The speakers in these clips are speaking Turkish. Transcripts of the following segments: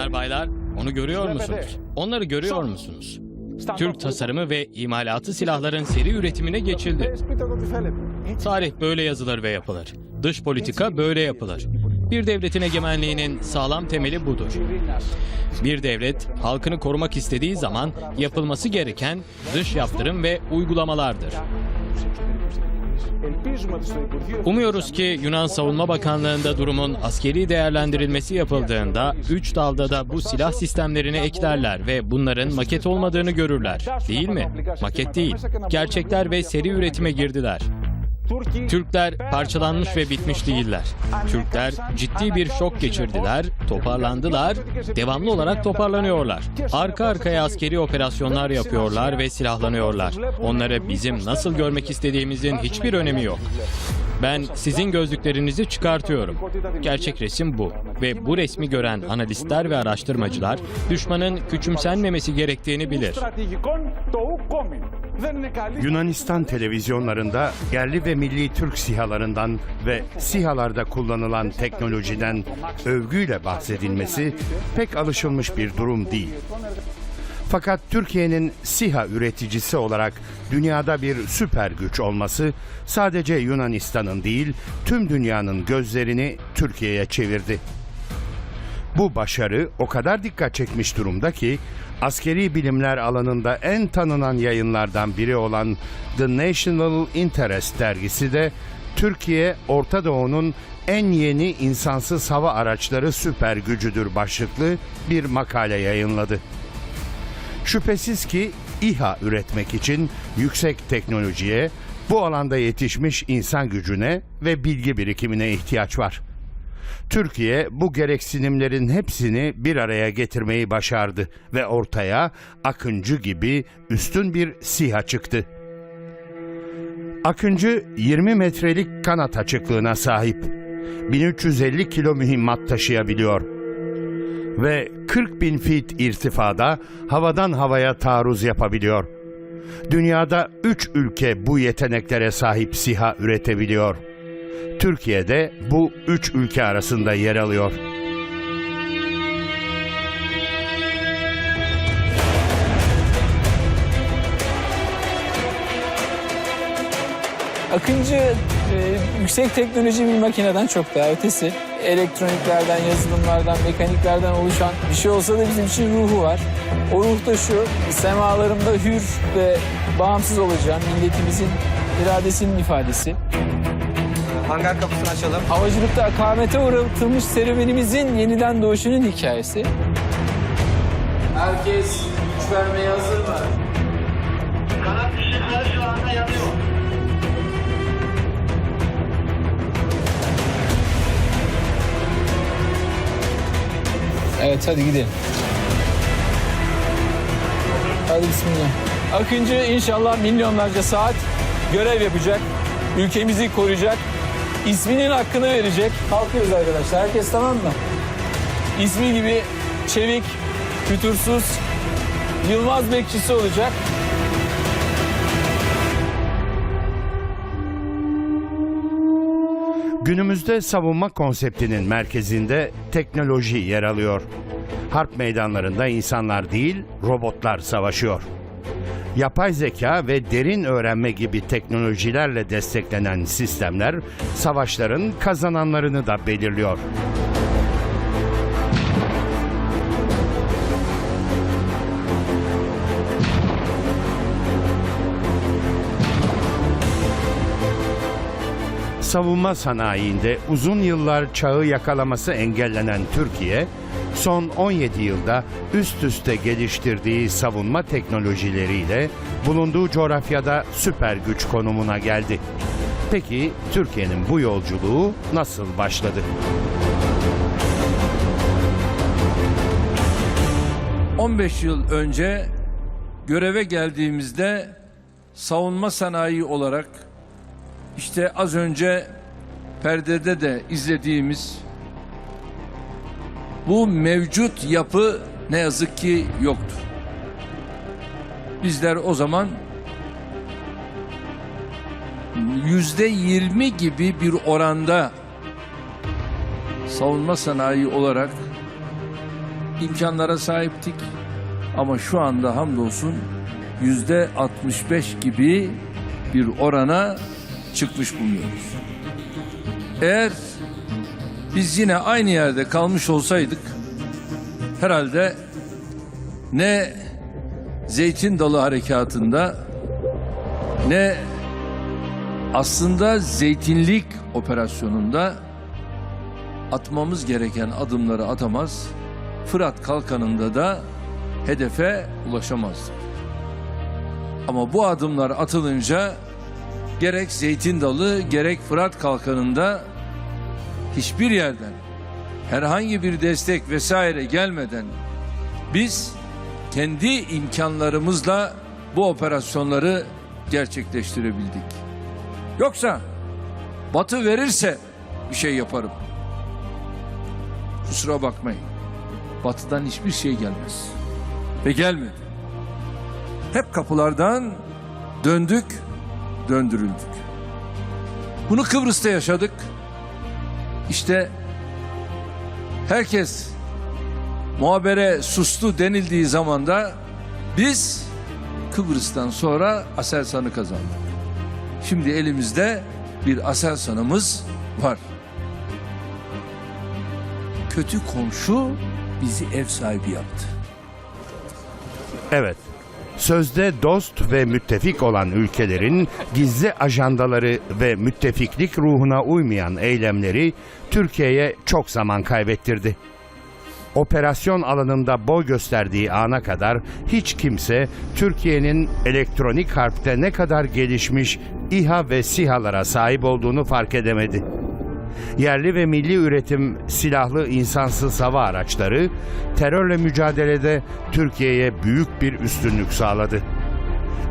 Bayanlar baylar, onu görüyor musunuz? Onları görüyor musunuz? Türk tasarımı ve imalatı silahların seri üretimine geçildi. Tarih böyle yazılır ve yapılır. Dış politika böyle yapılır. Bir devletin egemenliğinin sağlam temeli budur. Bir devlet halkını korumak istediği zaman yapılması gereken dış yaptırım ve uygulamalardır. Umuyoruz ki Yunan Savunma Bakanlığı'nda durumun askeri değerlendirilmesi yapıldığında 3 dalda da bu silah sistemlerini eklerler ve bunların maket olmadığını görürler. Değil mi? Maket değil. Gerçekler ve seri üretime girdiler. Türkler parçalanmış ve bitmiş değiller. Türkler ciddi bir şok geçirdiler, toparlandılar, devamlı olarak toparlanıyorlar. Arka arkaya askeri operasyonlar yapıyorlar ve silahlanıyorlar. Onları bizim nasıl görmek istediğimizin hiçbir önemi yok. Ben sizin gözlüklerinizi çıkartıyorum. Gerçek resim bu. Ve bu resmi gören analistler ve araştırmacılar düşmanın küçümsenmemesi gerektiğini bilir. Yunanistan televizyonlarında yerli ve milli Türk sihalarından ve sihalarda kullanılan teknolojiden övgüyle bahsedilmesi pek alışılmış bir durum değil. Fakat Türkiye'nin SİHA üreticisi olarak dünyada bir süper güç olması sadece Yunanistan'ın değil tüm dünyanın gözlerini Türkiye'ye çevirdi. Bu başarı o kadar dikkat çekmiş durumda ki askeri bilimler alanında en tanınan yayınlardan biri olan The National Interest dergisi de Türkiye Orta Doğu'nun en yeni insansız hava araçları süper gücüdür başlıklı bir makale yayınladı. Şüphesiz ki İHA üretmek için yüksek teknolojiye, bu alanda yetişmiş insan gücüne ve bilgi birikimine ihtiyaç var. Türkiye bu gereksinimlerin hepsini bir araya getirmeyi başardı ve ortaya Akıncı gibi üstün bir SİHA çıktı. Akıncı 20 metrelik kanat açıklığına sahip. 1350 kilo mühimmat taşıyabiliyor. Ve 40 bin fit irtifada havadan havaya taarruz yapabiliyor. Dünyada 3 ülke bu yeteneklere sahip SİHA üretebiliyor. Türkiye'de bu üç ülke arasında yer alıyor. Akıncı e, yüksek teknoloji bir makineden çok daha ötesi. Elektroniklerden, yazılımlardan, mekaniklerden oluşan bir şey olsa da bizim için ruhu var. O ruh da şu, semalarımda hür ve bağımsız olacağım, milletimizin iradesinin ifadesi. Hangar kapısını açalım. Havacılıkta akamete uğratılmış serüvenimizin yeniden doğuşunun hikayesi. Herkes güç vermeye hazır mı? Kanat ışıkları şu anda yanıyor. Evet hadi gidelim. Hadi bismillah. Akıncı inşallah milyonlarca saat görev yapacak. Ülkemizi koruyacak. İsminin hakkını verecek. Kalkıyoruz arkadaşlar. Herkes tamam mı? İsmi gibi çevik, fütursuz, Yılmaz bekçisi olacak. Günümüzde savunma konseptinin merkezinde teknoloji yer alıyor. Harp meydanlarında insanlar değil, robotlar savaşıyor. Yapay zeka ve derin öğrenme gibi teknolojilerle desteklenen sistemler savaşların kazananlarını da belirliyor. Savunma sanayiinde uzun yıllar çağı yakalaması engellenen Türkiye, son 17 yılda üst üste geliştirdiği savunma teknolojileriyle bulunduğu coğrafyada süper güç konumuna geldi. Peki Türkiye'nin bu yolculuğu nasıl başladı? Hı. 15 yıl önce göreve geldiğimizde savunma sanayi olarak işte az önce perdede de izlediğimiz bu mevcut yapı ne yazık ki yoktu. Bizler o zaman yüzde yirmi gibi bir oranda savunma sanayi olarak imkanlara sahiptik. Ama şu anda hamdolsun yüzde 65 gibi bir orana çıkmış bulunuyoruz. Eğer biz yine aynı yerde kalmış olsaydık herhalde ne zeytin dalı harekatında ne aslında zeytinlik operasyonunda atmamız gereken adımları atamaz. Fırat kalkanında da hedefe ulaşamazdık. Ama bu adımlar atılınca gerek Zeytin Dalı gerek Fırat kalkanında hiçbir yerden herhangi bir destek vesaire gelmeden biz kendi imkanlarımızla bu operasyonları gerçekleştirebildik. Yoksa Batı verirse bir şey yaparım. Kusura bakmayın. Batıdan hiçbir şey gelmez. Ve gelmedi. Hep kapılardan döndük, döndürüldük. Bunu Kıbrıs'ta yaşadık. İşte herkes muhabere sustu denildiği zaman da biz Kıbrıs'tan sonra Aselsan'ı kazandık. Şimdi elimizde bir Aselsan'ımız var. Kötü komşu bizi ev sahibi yaptı. Evet. Sözde dost ve müttefik olan ülkelerin gizli ajandaları ve müttefiklik ruhuna uymayan eylemleri Türkiye'ye çok zaman kaybettirdi. Operasyon alanında boy gösterdiği ana kadar hiç kimse Türkiye'nin elektronik harpte ne kadar gelişmiş İHA ve SİHA'lara sahip olduğunu fark edemedi. Yerli ve milli üretim silahlı insansız hava araçları terörle mücadelede Türkiye'ye büyük bir üstünlük sağladı.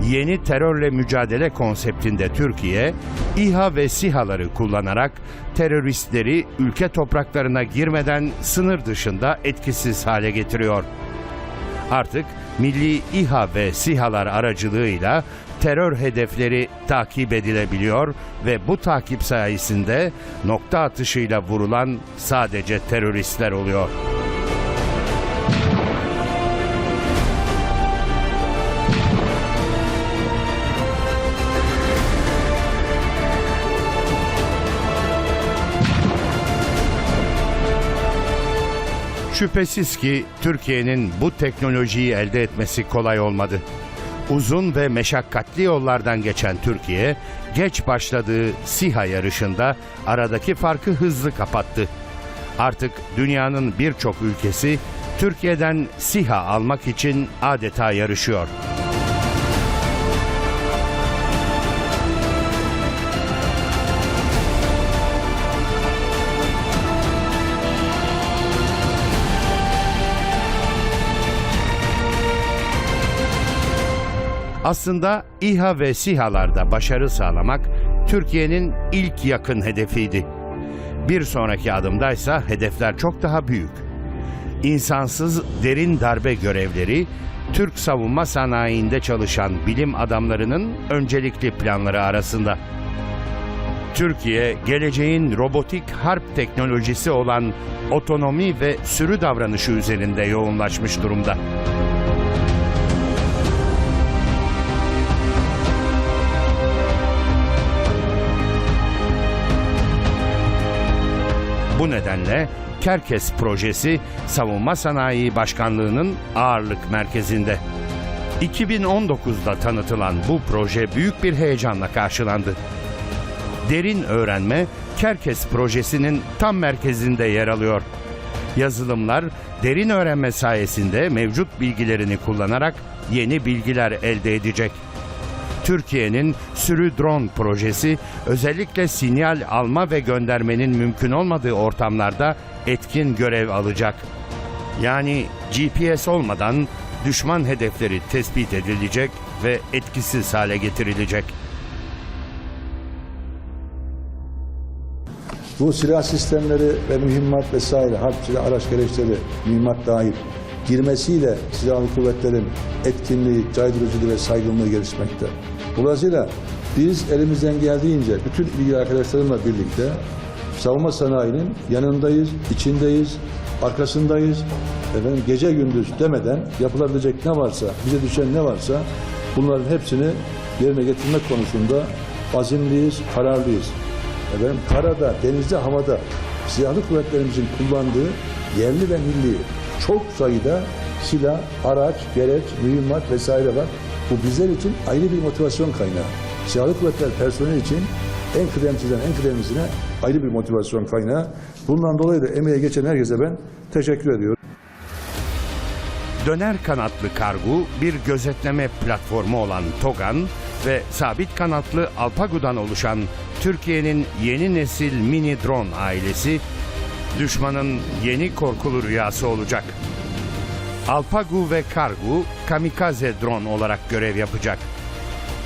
Yeni terörle mücadele konseptinde Türkiye, İHA ve SİHA'ları kullanarak teröristleri ülke topraklarına girmeden sınır dışında etkisiz hale getiriyor. Artık milli İHA ve SİHA'lar aracılığıyla terör hedefleri takip edilebiliyor ve bu takip sayesinde nokta atışıyla vurulan sadece teröristler oluyor. Şüphesiz ki Türkiye'nin bu teknolojiyi elde etmesi kolay olmadı. Uzun ve meşakkatli yollardan geçen Türkiye, geç başladığı SİHA yarışında aradaki farkı hızlı kapattı. Artık dünyanın birçok ülkesi Türkiye'den SİHA almak için adeta yarışıyor. Aslında İHA ve SİHA'larda başarı sağlamak Türkiye'nin ilk yakın hedefiydi. Bir sonraki adımdaysa hedefler çok daha büyük. İnsansız derin darbe görevleri Türk savunma sanayinde çalışan bilim adamlarının öncelikli planları arasında. Türkiye, geleceğin robotik harp teknolojisi olan otonomi ve sürü davranışı üzerinde yoğunlaşmış durumda. Bu nedenle Kerkes projesi Savunma Sanayi Başkanlığı'nın ağırlık merkezinde. 2019'da tanıtılan bu proje büyük bir heyecanla karşılandı. Derin öğrenme Kerkes projesinin tam merkezinde yer alıyor. Yazılımlar derin öğrenme sayesinde mevcut bilgilerini kullanarak yeni bilgiler elde edecek. Türkiye'nin sürü drone projesi özellikle sinyal alma ve göndermenin mümkün olmadığı ortamlarda etkin görev alacak. Yani GPS olmadan düşman hedefleri tespit edilecek ve etkisiz hale getirilecek. Bu silah sistemleri ve mühimmat vesaire, harp silah araç gereçleri, mühimmat dahil girmesiyle silahlı kuvvetlerin etkinliği, caydırıcılığı ve saygınlığı gelişmekte. Dolayısıyla biz elimizden geldiğince bütün ilgili arkadaşlarımla birlikte savunma sanayinin yanındayız, içindeyiz. arkasındayız. Efendim gece gündüz demeden yapılabilecek ne varsa, bize düşen ne varsa bunların hepsini yerine getirmek konusunda azimliyiz, kararlıyız. Efendim karada, denizde, havada silahlı kuvvetlerimizin kullandığı yerli ve milli çok sayıda silah, araç, gereç, mühimmat vesaire var. Bu bizler için ayrı bir motivasyon kaynağı. Silahlı kuvvetler personeli için en kıdemsizden en kıdemlisine ayrı bir motivasyon kaynağı. Bundan dolayı da emeğe geçen herkese ben teşekkür ediyorum. Döner kanatlı kargu bir gözetleme platformu olan TOGAN ve sabit kanatlı Alpagu'dan oluşan Türkiye'nin yeni nesil mini drone ailesi düşmanın yeni korkulu rüyası olacak. Alpagu ve Kargu kamikaze drone olarak görev yapacak.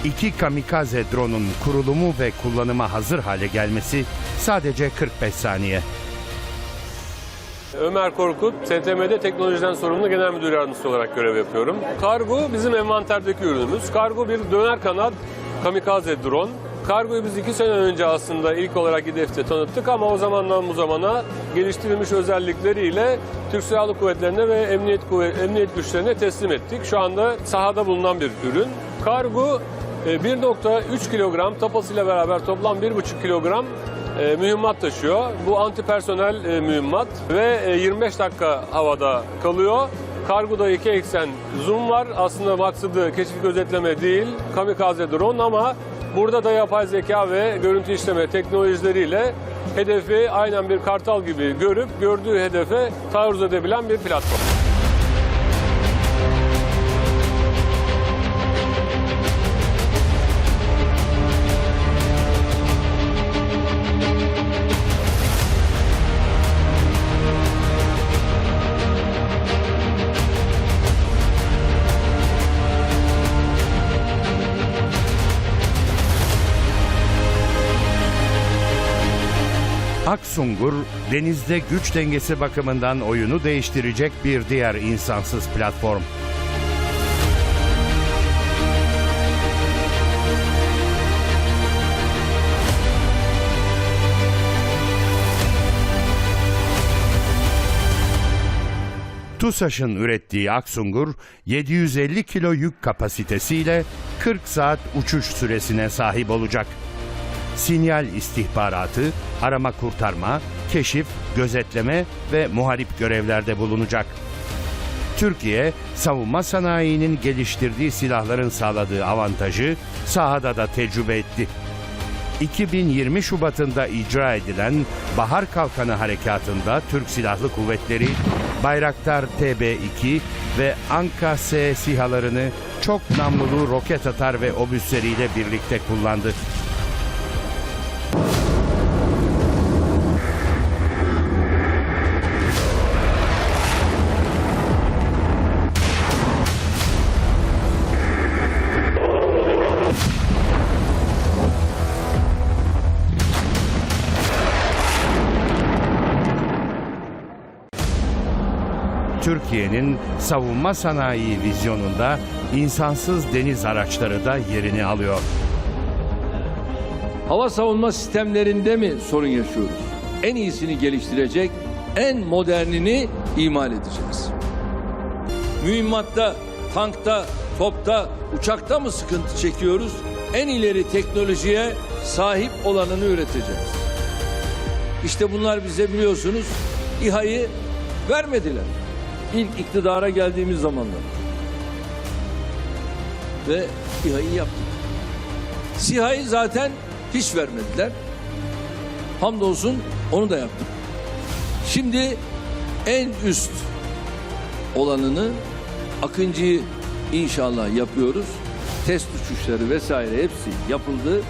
İki kamikaze drone'un kurulumu ve kullanıma hazır hale gelmesi sadece 45 saniye. Ömer Korkut, STM'de teknolojiden sorumlu genel müdür yardımcısı olarak görev yapıyorum. Kargo bizim envanterdeki ürünümüz. Kargo bir döner kanat kamikaze drone. Kargoyu biz iki sene önce aslında ilk olarak İDEF'te tanıttık ama o zamandan bu zamana geliştirilmiş özellikleriyle Türk Silahlı Kuvvetleri'ne ve Emniyet, Kuvvet, Emniyet Güçlerine teslim ettik. Şu anda sahada bulunan bir ürün. Kargo e, 1.3 kilogram tapasıyla beraber toplam 1.5 kilogram e, mühimmat taşıyor. Bu antipersonel e, mühimmat ve e, 25 dakika havada kalıyor. Kargoda iki eksen zoom var. Aslında maksadı keşif gözetleme değil, kamikaze drone ama burada da yapay zeka ve görüntü işleme teknolojileriyle hedefi aynen bir kartal gibi görüp gördüğü hedefe taarruz edebilen bir platform. Aksungur, denizde güç dengesi bakımından oyunu değiştirecek bir diğer insansız platform. TUSAŞ'ın ürettiği Aksungur 750 kilo yük kapasitesiyle 40 saat uçuş süresine sahip olacak. Sinyal istihbaratı, arama kurtarma, keşif, gözetleme ve muharip görevlerde bulunacak. Türkiye, savunma sanayinin geliştirdiği silahların sağladığı avantajı sahada da tecrübe etti. 2020 Şubat'ında icra edilen Bahar Kalkanı Harekatı'nda Türk Silahlı Kuvvetleri Bayraktar TB2 ve Anka S SİHA'larını çok namlulu roket atar ve obüsleriyle birlikte kullandı. Türkiye'nin savunma sanayi vizyonunda insansız deniz araçları da yerini alıyor. Hava savunma sistemlerinde mi sorun yaşıyoruz? En iyisini geliştirecek, en modernini imal edeceğiz. Mühimmatta, tankta, topta, uçakta mı sıkıntı çekiyoruz? En ileri teknolojiye sahip olanını üreteceğiz. İşte bunlar bize biliyorsunuz İHA'yı vermediler. İlk iktidara geldiğimiz zamanlar. Ve İHA'yı yaptık. SİHA'yı zaten hiç vermediler. Hamdolsun onu da yaptık. Şimdi en üst olanını Akıncı'yı inşallah yapıyoruz. Test uçuşları vesaire hepsi yapıldı.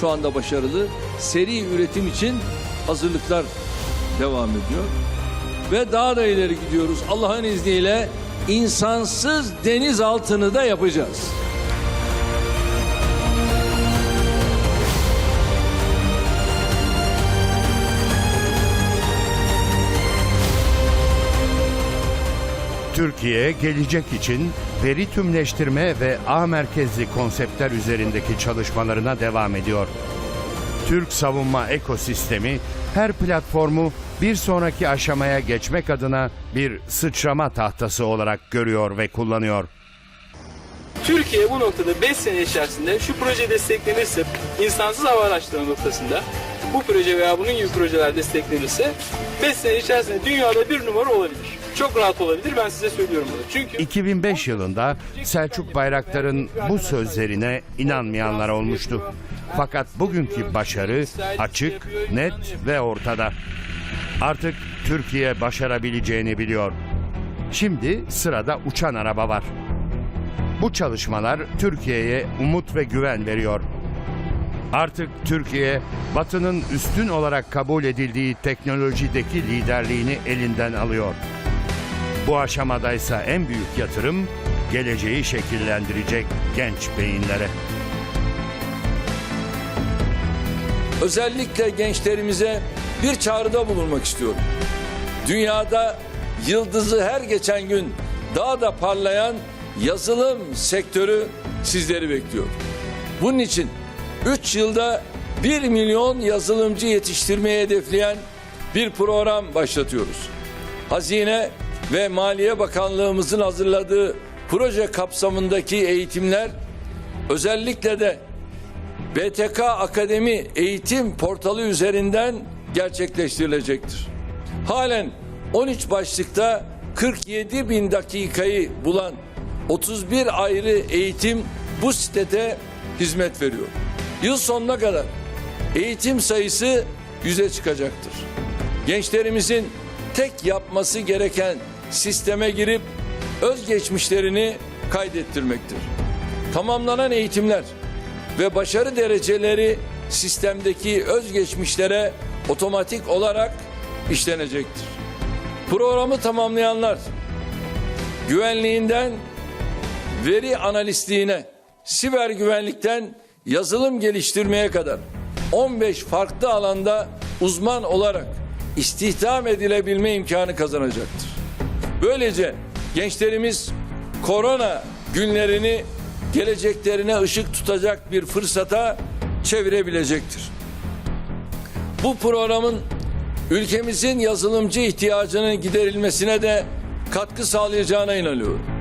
Şu anda başarılı. Seri üretim için hazırlıklar devam ediyor. Ve daha da ileri gidiyoruz. Allah'ın izniyle insansız deniz altını da yapacağız. Türkiye gelecek için veri tümleştirme ve ağ merkezli konseptler üzerindeki çalışmalarına devam ediyor. Türk savunma ekosistemi her platformu bir sonraki aşamaya geçmek adına bir sıçrama tahtası olarak görüyor ve kullanıyor. Türkiye bu noktada 5 sene içerisinde şu proje desteklenirse insansız hava araçları noktasında bu proje veya bunun gibi projeler desteklenirse 5 sene içerisinde dünyada bir numara olabilir. Çok rahat olabilir ben size söylüyorum bunu. Çünkü 2005 yılında Selçuk Bayraktar'ın bu sözlerine inanmayanlar olmuştu. Fakat bugünkü başarı açık, net ve ortada. Artık Türkiye başarabileceğini biliyor. Şimdi sırada uçan araba var. Bu çalışmalar Türkiye'ye umut ve güven veriyor. Artık Türkiye, Batı'nın üstün olarak kabul edildiği teknolojideki liderliğini elinden alıyor. Bu aşamadaysa en büyük yatırım geleceği şekillendirecek genç beyinlere. Özellikle gençlerimize bir çağrıda bulunmak istiyorum. Dünyada yıldızı her geçen gün daha da parlayan yazılım sektörü sizleri bekliyor. Bunun için 3 yılda 1 milyon yazılımcı yetiştirmeyi hedefleyen bir program başlatıyoruz. Hazine ve Maliye Bakanlığımızın hazırladığı proje kapsamındaki eğitimler özellikle de BTK Akademi eğitim portalı üzerinden gerçekleştirilecektir. Halen 13 başlıkta 47 bin dakikayı bulan 31 ayrı eğitim bu sitede hizmet veriyor. Yıl sonuna kadar eğitim sayısı yüze çıkacaktır. Gençlerimizin tek yapması gereken sisteme girip özgeçmişlerini kaydettirmektir. Tamamlanan eğitimler ve başarı dereceleri sistemdeki özgeçmişlere otomatik olarak işlenecektir. Programı tamamlayanlar güvenliğinden veri analistliğine, siber güvenlikten yazılım geliştirmeye kadar 15 farklı alanda uzman olarak istihdam edilebilme imkanı kazanacaktır. Böylece gençlerimiz korona günlerini geleceklerine ışık tutacak bir fırsata çevirebilecektir. Bu programın ülkemizin yazılımcı ihtiyacının giderilmesine de katkı sağlayacağına inanıyorum.